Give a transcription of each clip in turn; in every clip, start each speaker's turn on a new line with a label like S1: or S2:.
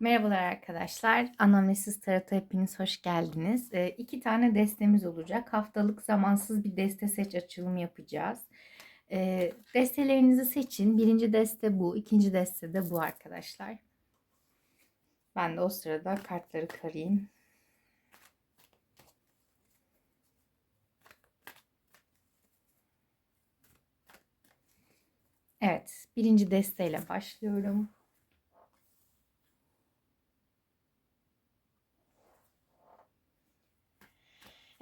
S1: Merhabalar arkadaşlar. Anamnesis Tarot'a hepiniz hoş geldiniz. Ee, iki tane destemiz olacak. Haftalık zamansız bir deste seç açılımı yapacağız. Ee, destelerinizi seçin. Birinci deste bu. ikinci deste de bu arkadaşlar. Ben de o sırada kartları karayım. Evet. Birinci desteyle başlıyorum.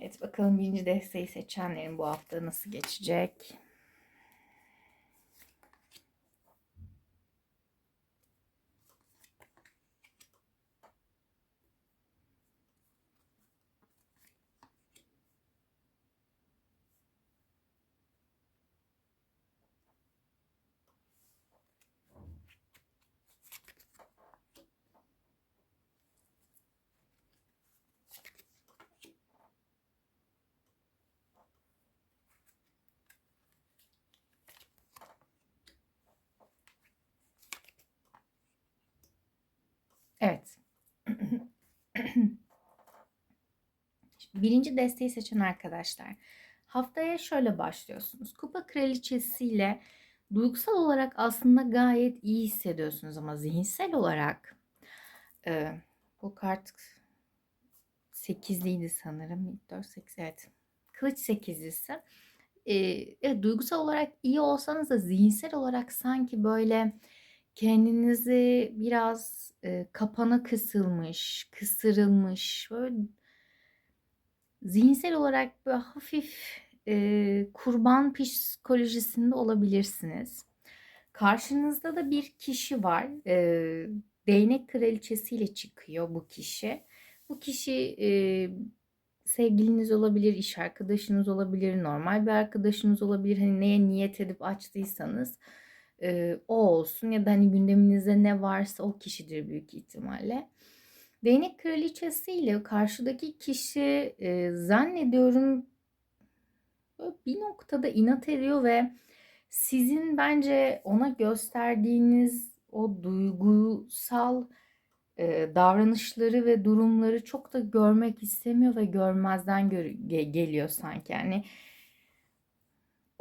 S1: Evet bakalım birinci desteği seçenlerin bu hafta nasıl geçecek? Evet. Birinci desteği seçen arkadaşlar. Haftaya şöyle başlıyorsunuz. Kupa kraliçesiyle duygusal olarak aslında gayet iyi hissediyorsunuz ama zihinsel olarak e, bu kart sekizliydi sanırım. 4, 8 evet. Kılıç sekizlisi. E, evet, duygusal olarak iyi olsanız da zihinsel olarak sanki böyle kendinizi biraz e, kapana kısılmış, kısırılmış, böyle zihinsel olarak böyle hafif e, kurban psikolojisinde olabilirsiniz. Karşınızda da bir kişi var. E, değnek kraliçesiyle çıkıyor bu kişi. Bu kişi e, sevgiliniz olabilir, iş arkadaşınız olabilir, normal bir arkadaşınız olabilir. Hani neye niyet edip açtıysanız e, o olsun ya da hani gündeminizde ne varsa o kişidir büyük ihtimalle. Değnek kraliçesi ile karşıdaki kişi e, zannediyorum bir noktada inat ediyor ve sizin bence ona gösterdiğiniz o duygusal e, davranışları ve durumları çok da görmek istemiyor ve görmezden gö- geliyor sanki. Yani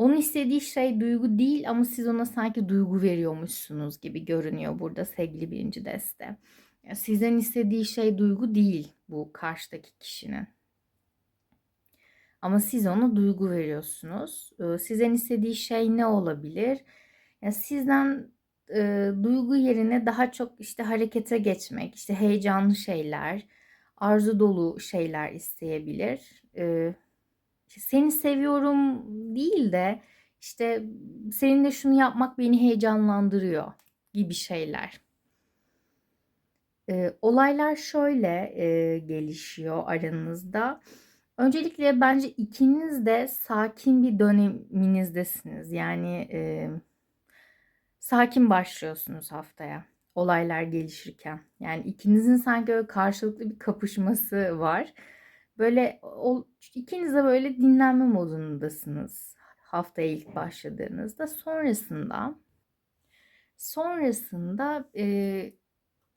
S1: onun istediği şey duygu değil ama siz ona sanki duygu veriyormuşsunuz gibi görünüyor burada sevgili birinci deste. Sizden istediği şey duygu değil bu karşıdaki kişinin. Ama siz ona duygu veriyorsunuz. Sizden istediği şey ne olabilir? Ya sizden e, duygu yerine daha çok işte harekete geçmek, işte heyecanlı şeyler, arzu dolu şeyler isteyebilir. E, seni seviyorum değil de işte seninle şunu yapmak beni heyecanlandırıyor gibi şeyler. E, olaylar şöyle e, gelişiyor aranızda. Öncelikle bence ikiniz de sakin bir döneminizdesiniz. Yani e, sakin başlıyorsunuz haftaya olaylar gelişirken. Yani ikinizin sanki öyle karşılıklı bir kapışması var. Böyle o, ikiniz de böyle dinlenme modundasınız haftaya ilk başladığınızda. Sonrasında sonrasında e,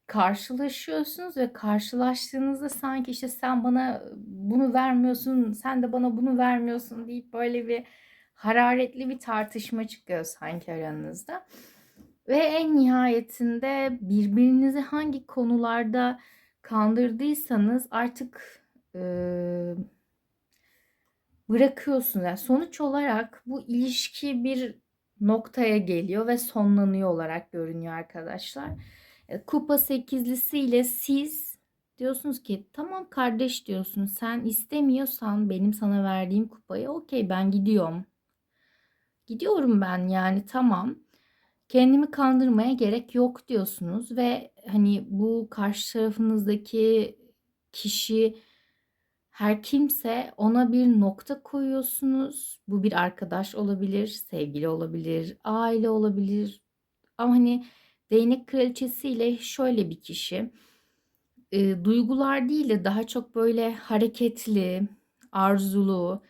S1: karşılaşıyorsunuz ve karşılaştığınızda sanki işte sen bana bunu vermiyorsun, sen de bana bunu vermiyorsun deyip böyle bir hararetli bir tartışma çıkıyor sanki aranızda. Ve en nihayetinde birbirinizi hangi konularda kandırdıysanız artık e, bırakıyorsunuz. Yani sonuç olarak bu ilişki bir noktaya geliyor ve sonlanıyor olarak görünüyor arkadaşlar. E, kupa sekizlisiyle siz diyorsunuz ki tamam kardeş diyorsun sen istemiyorsan benim sana verdiğim kupayı okey ben gidiyorum. Gidiyorum ben yani tamam. Kendimi kandırmaya gerek yok diyorsunuz ve hani bu karşı tarafınızdaki kişi her kimse ona bir nokta koyuyorsunuz. Bu bir arkadaş olabilir, sevgili olabilir, aile olabilir. Ama hani değnek kraliçesiyle şöyle bir kişi e, duygular değil de daha çok böyle hareketli, arzulu,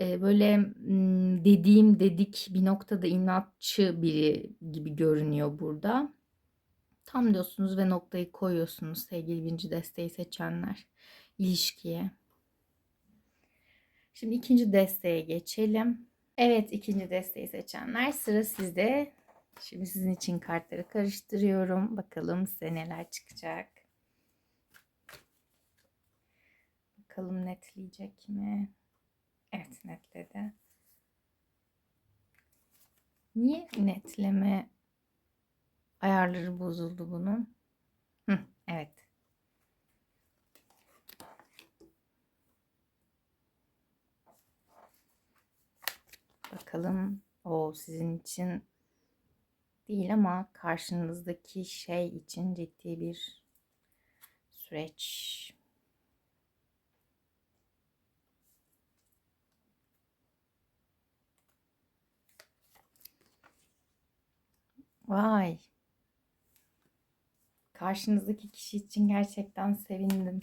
S1: e, böyle m, dediğim dedik bir noktada inatçı biri gibi görünüyor burada. Tam diyorsunuz ve noktayı koyuyorsunuz sevgili birinci desteği seçenler ilişkiye. Şimdi ikinci desteğe geçelim. Evet ikinci desteği seçenler sıra sizde. Şimdi sizin için kartları karıştırıyorum. Bakalım size neler çıkacak. Bakalım netleyecek mi? Evet netledi. Niye netleme ayarları bozuldu bunun? Hı, evet. Bakalım o sizin için değil ama karşınızdaki şey için ciddi bir süreç. Vay. Karşınızdaki kişi için gerçekten sevindim.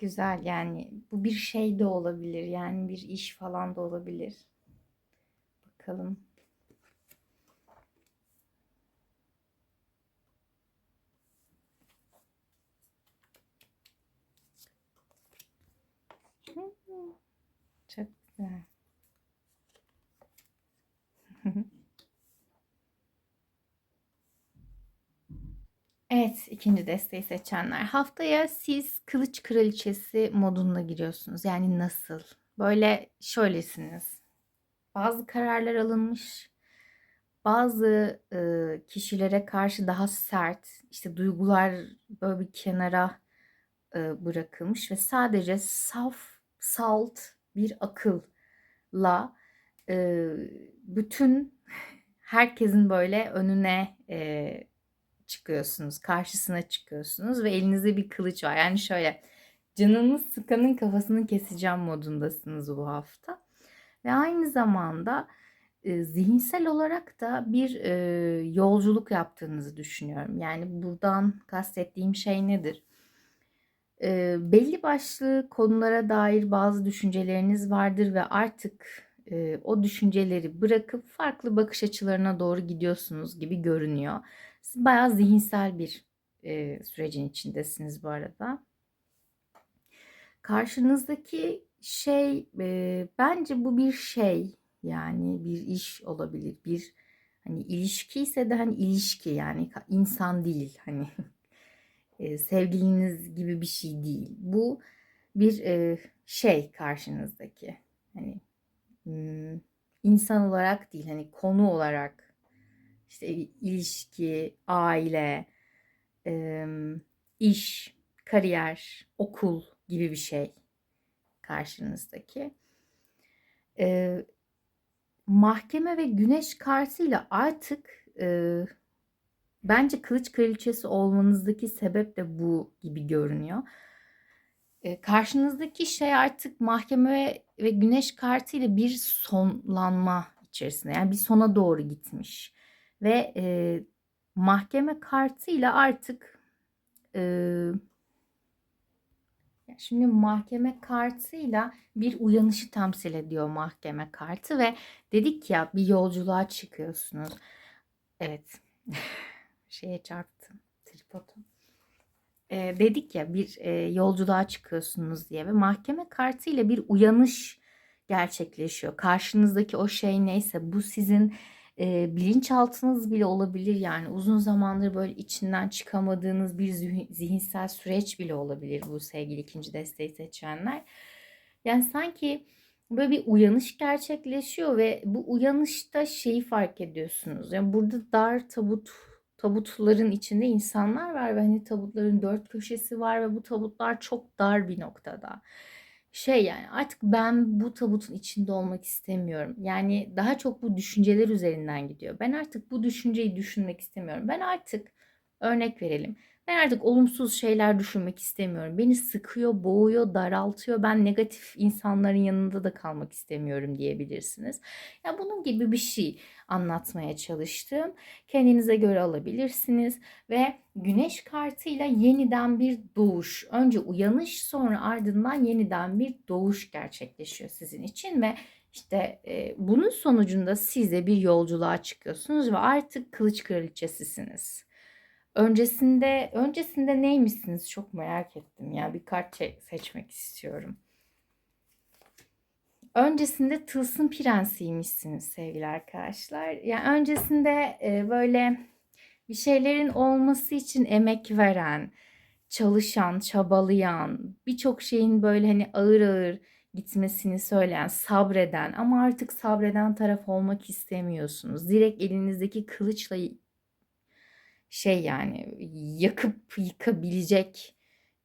S1: Güzel yani bu bir şey de olabilir yani bir iş falan da olabilir. Bakalım. Çok güzel. Evet, ikinci desteği seçenler. Haftaya siz kılıç kraliçesi modunda giriyorsunuz. Yani nasıl? Böyle şöylesiniz. Bazı kararlar alınmış. Bazı e, kişilere karşı daha sert, işte duygular böyle bir kenara e, bırakılmış ve sadece saf, salt bir akılla e, bütün herkesin böyle önüne e, çıkıyorsunuz, karşısına çıkıyorsunuz ve elinizde bir kılıç var. Yani şöyle canını sıkanın kafasını keseceğim modundasınız bu hafta. Ve aynı zamanda e, zihinsel olarak da bir e, yolculuk yaptığınızı düşünüyorum. Yani buradan kastettiğim şey nedir? E, belli başlı konulara dair bazı düşünceleriniz vardır ve artık o düşünceleri bırakıp farklı bakış açılarına doğru gidiyorsunuz gibi görünüyor. Siz bayağı zihinsel bir e, sürecin içindesiniz bu arada. Karşınızdaki şey e, bence bu bir şey yani bir iş olabilir bir hani ilişki ise de hani ilişki yani insan değil hani e, sevgiliniz gibi bir şey değil bu bir e, şey karşınızdaki hani insan olarak değil hani konu olarak işte ilişki, aile, iş, kariyer, okul gibi bir şey karşınızdaki. Mahkeme ve güneş kartıyla artık bence kılıç kraliçesi olmanızdaki sebep de bu gibi görünüyor. Karşınızdaki şey artık mahkeme ve güneş kartıyla bir sonlanma içerisinde. Yani bir sona doğru gitmiş ve e, mahkeme kartıyla artık e, şimdi mahkeme kartıyla bir uyanışı temsil ediyor mahkeme kartı ve dedik ya bir yolculuğa çıkıyorsunuz. Evet şeye çarptım tripodu. E, dedik ya bir e, yolculuğa çıkıyorsunuz diye ve mahkeme kartıyla bir uyanış gerçekleşiyor. Karşınızdaki o şey neyse bu sizin e, bilinçaltınız bile olabilir yani uzun zamandır böyle içinden çıkamadığınız bir zihinsel süreç bile olabilir bu sevgili ikinci desteği seçenler. Yani sanki böyle bir uyanış gerçekleşiyor ve bu uyanışta şeyi fark ediyorsunuz. Yani burada dar tabut tabutların içinde insanlar var ve hani tabutların dört köşesi var ve bu tabutlar çok dar bir noktada şey yani artık ben bu tabutun içinde olmak istemiyorum. Yani daha çok bu düşünceler üzerinden gidiyor. Ben artık bu düşünceyi düşünmek istemiyorum. Ben artık örnek verelim. Ben artık olumsuz şeyler düşünmek istemiyorum. Beni sıkıyor, boğuyor, daraltıyor. Ben negatif insanların yanında da kalmak istemiyorum diyebilirsiniz. Ya bunun gibi bir şey anlatmaya çalıştım. Kendinize göre alabilirsiniz ve güneş kartıyla yeniden bir doğuş. Önce uyanış sonra ardından yeniden bir doğuş gerçekleşiyor sizin için ve İşte e, bunun sonucunda siz de bir yolculuğa çıkıyorsunuz ve artık kılıç kraliçesisiniz. Öncesinde öncesinde neymişsiniz çok merak ettim ya bir kart seçmek istiyorum. Öncesinde tılsım prensiymişsiniz sevgili arkadaşlar. Yani öncesinde e, böyle bir şeylerin olması için emek veren, çalışan, çabalayan, birçok şeyin böyle hani ağır ağır gitmesini söyleyen, sabreden ama artık sabreden taraf olmak istemiyorsunuz. Direkt elinizdeki kılıçla şey yani yakıp yıkabilecek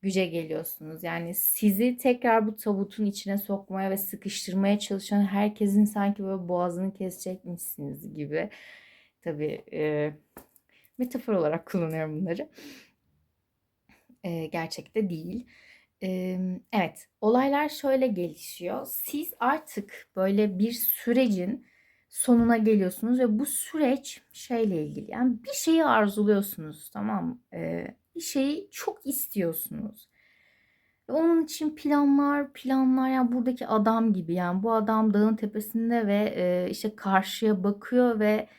S1: güce geliyorsunuz. Yani sizi tekrar bu tabutun içine sokmaya ve sıkıştırmaya çalışan herkesin sanki böyle boğazını kesecekmişsiniz gibi. Tabii e, metafor olarak kullanıyorum bunları. E, gerçekte değil. E, evet, olaylar şöyle gelişiyor. Siz artık böyle bir sürecin sonuna geliyorsunuz ve bu süreç şeyle ilgili. Yani bir şeyi arzuluyorsunuz, tamam mı? E, bir şeyi çok istiyorsunuz. Ve onun için planlar, planlar yani buradaki adam gibi yani bu adam dağın tepesinde ve e, işte karşıya bakıyor ve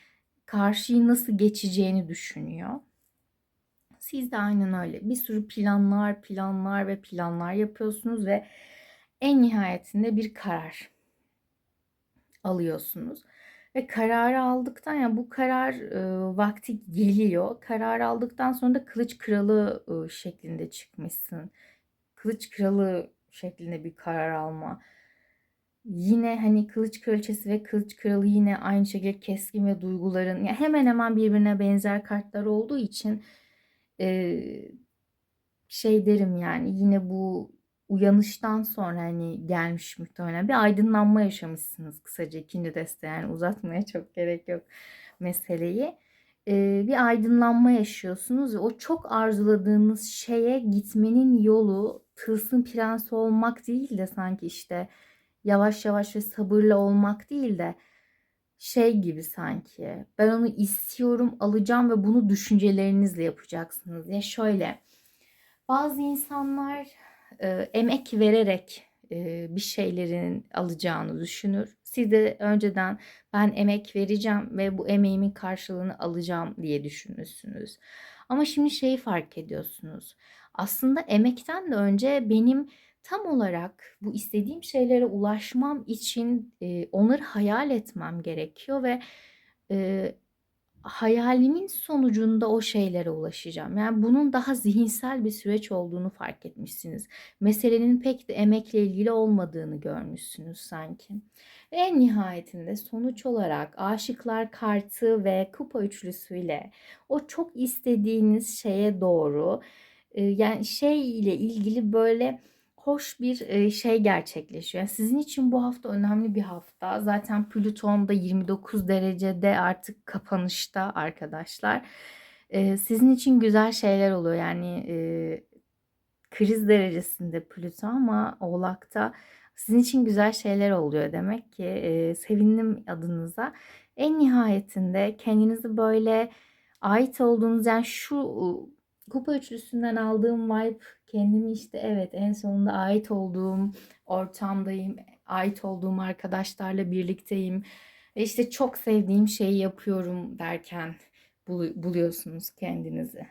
S1: karşıyı nasıl geçeceğini düşünüyor. Siz de aynen öyle. Bir sürü planlar, planlar ve planlar yapıyorsunuz ve en nihayetinde bir karar alıyorsunuz. Ve kararı aldıktan yani bu karar e, vakti geliyor. Karar aldıktan sonra da kılıç kralı e, şeklinde çıkmışsın. Kılıç kralı şeklinde bir karar alma. Yine hani kılıç kraliçesi ve kılıç kralı yine aynı şekilde keskin ve duyguların yani hemen hemen birbirine benzer kartlar olduğu için e, şey derim yani yine bu uyanıştan sonra hani gelmiş muhtemelen bir aydınlanma yaşamışsınız kısaca ikinci deste yani uzatmaya çok gerek yok meseleyi. Ee, bir aydınlanma yaşıyorsunuz ve o çok arzuladığınız şeye gitmenin yolu tılsım prensi olmak değil de sanki işte yavaş yavaş ve sabırlı olmak değil de şey gibi sanki ben onu istiyorum alacağım ve bunu düşüncelerinizle yapacaksınız. Ya şöyle bazı insanlar e, emek vererek e, bir şeylerin alacağını düşünür. Siz de önceden ben emek vereceğim ve bu emeğimin karşılığını alacağım diye düşünmüşsünüz. Ama şimdi şeyi fark ediyorsunuz. Aslında emekten de önce benim tam olarak bu istediğim şeylere ulaşmam için e, onları hayal etmem gerekiyor ve e, hayalimin sonucunda o şeylere ulaşacağım. Yani bunun daha zihinsel bir süreç olduğunu fark etmişsiniz. Meselenin pek de emekle ilgili olmadığını görmüşsünüz sanki. Ve en nihayetinde sonuç olarak aşıklar kartı ve kupa üçlüsüyle o çok istediğiniz şeye doğru yani şey ile ilgili böyle hoş bir şey gerçekleşiyor. Yani sizin için bu hafta önemli bir hafta. Zaten Plüton da 29 derecede artık kapanışta arkadaşlar. Sizin için güzel şeyler oluyor. Yani kriz derecesinde Plüton ama Oğlak'ta sizin için güzel şeyler oluyor demek ki. Sevindim adınıza. En nihayetinde kendinizi böyle ait olduğunuz yani şu Kupa üçlüsünden aldığım vibe kendimi işte evet en sonunda ait olduğum ortamdayım. Ait olduğum arkadaşlarla birlikteyim. Ve işte çok sevdiğim şeyi yapıyorum derken buluyorsunuz kendinizi.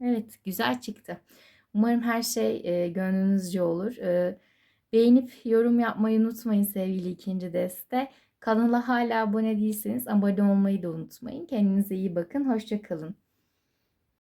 S1: Evet güzel çıktı. Umarım her şey e, gönlünüzce olur. E, beğenip yorum yapmayı unutmayın sevgili ikinci deste. Kanala hala abone değilseniz abone olmayı da unutmayın. Kendinize iyi bakın. Hoşçakalın.